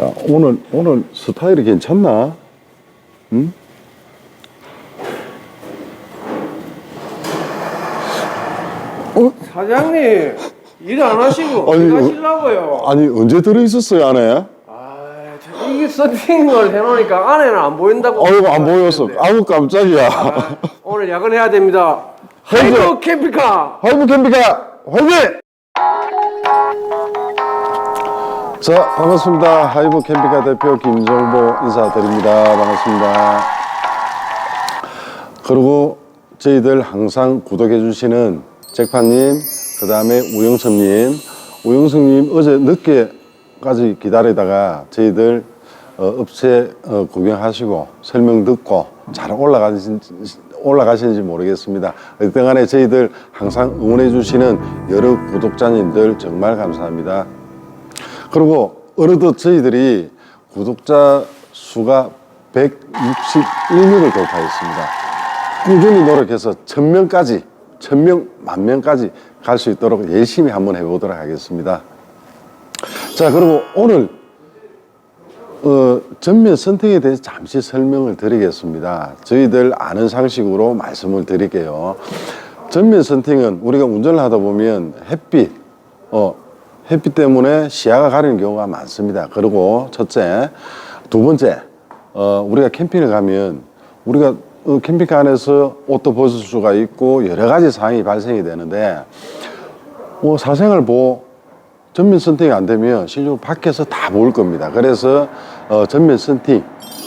야, 오늘, 오늘 스타일이 괜찮나? 응? 사장님 일 안 하시고 아니, 어디 어- 가시려고요? 아니, 언제 들어 있었어요, 안에? 아, 저 이게 서팅을 해놓으니까 안에는 안 보인다고. 아이고, 안 보였어. 아우, 깜짝이야. 아, 오늘 야근해야 됩니다. 하이브! 캠핑카. 화이브 캠핑카 화이팅! 자 반갑습니다. 하이브 캠핑카 대표 김정보 인사드립니다. 반갑습니다. 그리고 저희들 항상 구독해 주시는 잭파님, 그 다음에 우영섭님, 우영섭님 어제 늦게까지 기다리다가 저희들 어, 업체 어, 구경하시고 설명 듣고 잘 올라가신지, 올라가시는지 모르겠습니다. 어쨌든 간에 저희들 항상 응원해 주시는 여러 구독자님들 정말 감사합니다. 그리고 어느덧 저희들이 구독자 수가 161명을 돌파했습니다. 꾸준히 노력해서 천명까지, 천명, 만명까지 갈 수 있도록 열심히 한번 해보도록 하겠습니다. 자, 그리고 오늘 어, 전면 선택에 대해서 잠시 설명을 드리겠습니다. 저희들 아는 상식으로 말씀을 드릴게요. 전면 선택은 우리가 운전을 하다 보면 햇빛, 어, 햇빛 때문에 시야가 가리는 경우가 많습니다. 그리고 첫째, 두 번째, 어, 우리가 캠핑을 가면 우리가 어, 캠핑카 안에서 옷도 벗을 수가 있고 여러 가지 상황이 발생이 되는데 뭐 사생활 보호 전면 선팅이 안 되면 실제로 밖에서 다 보일 겁니다. 그래서 어, 전면 선팅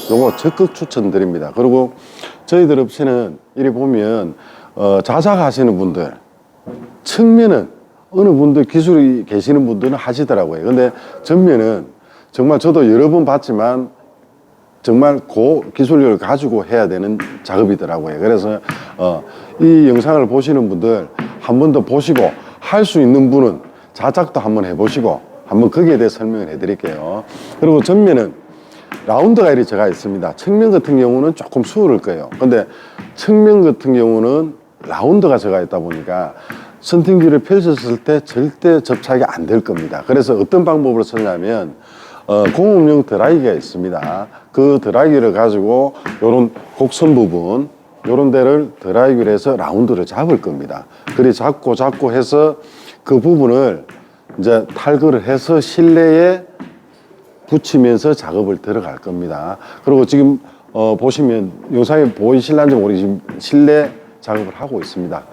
요거 적극 추천드립니다. 그리고 저희들 업체는 이리 보면 어, 자작 하시는 분들 측면은 어느 분들 기술이 계시는 분들은 하시더라고요. 근데 전면은 정말 저도 여러 번 봤지만 정말 고 기술력을 가지고 해야 되는 작업이더라고요. 그래서 어, 이 영상을 보시는 분들 한 번 더 보시고 할 수 있는 분은 자작도 한번 해보시고 한번 거기에 대해 설명을 해드릴게요. 그리고 전면은 라운드가 이리 제가 있습니다. 측면 같은 경우는 조금 수월할 거예요. 근데 측면 같은 경우는 라운드가 제가 있다 보니까 선팅기를 펼쳤을 때 절대 접착이 안 될 겁니다. 그래서 어떤 방법으로 쓰냐면 어, 공업용 드라이기가 있습니다. 그 드라이기를 가지고 요런 곡선 부분 요런 데를 드라이기를 해서 라운드를 잡을 겁니다. 그리 잡고 잡고 해서 그 부분을 이제 탈거를 해서 실내에 붙이면서 작업을 들어갈 겁니다. 그리고 지금 어, 보시면 영상에 보이실란지 모르겠지만 실내 작업을 하고 있습니다.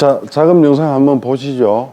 자, 작업 영상 한번 보시죠.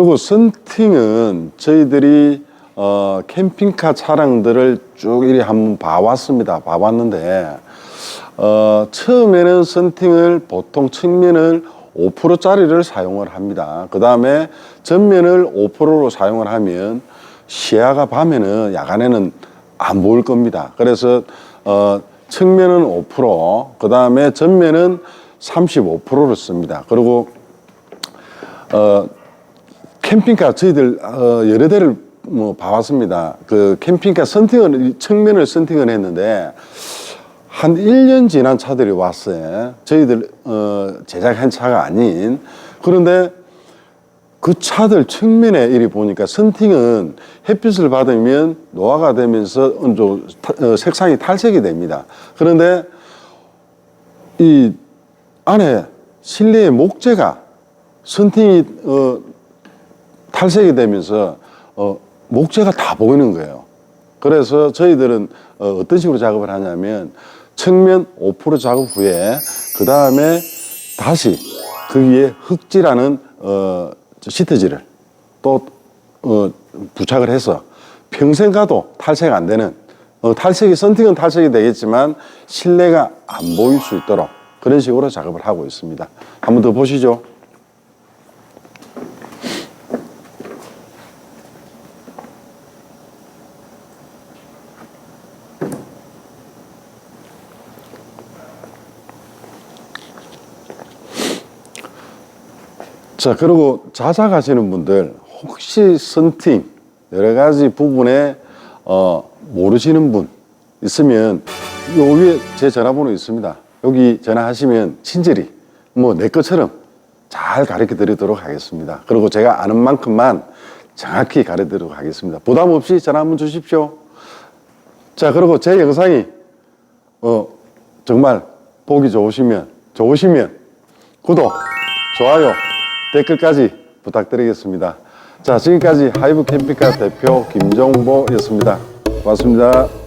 그리고 선팅은 저희들이 어, 캠핑카 차량들을 쭉 이리 한번 봐왔습니다. 봐봤는데 어, 처음에는 선팅을 보통 측면을 5%짜리를 사용을 합니다. 그 다음에 전면을 5%로 사용을 하면 시야가 밤에는 야간에는 안 보일 겁니다. 그래서 어, 측면은 5%, 그 다음에 전면은 35%를 씁니다. 그리고 어, 캠핑카 저희들 어, 여러 대를 뭐 봐왔습니다. 그 캠핑카 선팅을 측면을 선팅을 했는데 한 1년 지난 차들이 왔어요. 저희들 어, 제작한 차가 아닌 그런데 그 차들 측면에 이리 보니까 선팅은 햇빛을 받으면 노화가 되면서 타- 어, 색상이 탈색이 됩니다. 그런데 이 안에 실내의 목재가 선팅이 어, 탈색이 되면서 어, 목재가 다 보이는 거예요. 그래서 저희들은 어, 떤 식으로 작업을 하냐면 측면 5% 작업 후에 그 다음에 다시 그 위에 흙질하는 어, 저 시트지를 또 어, 부착을 해서 평생 가도 탈색 안 되는 어, 탈색이 선팅은 탈색이 되겠지만 실내가 안 보일 수 있도록 그런 식으로 작업을 하고 있습니다. 한번 더 보시죠. 자, 그리고 자작하시는 분들 혹시 선팅 여러 가지 부분에 어, 모르시는 분 있으면 요 위에 제 전화번호 있습니다. 여기 전화하시면 친절히 뭐 내 것처럼 잘 가르쳐 드리도록 하겠습니다. 그리고 제가 아는 만큼만 정확히 가르쳐 드리도록 하겠습니다. 부담 없이 전화 한번 주십시오. 자, 그리고 제 영상이 어, 정말 보기 좋으시면 좋으시면 구독, 좋아요, 댓글까지 부탁드리겠습니다. 자, 지금까지 하이브 캠핑카 대표 김종보였습니다. 고맙습니다.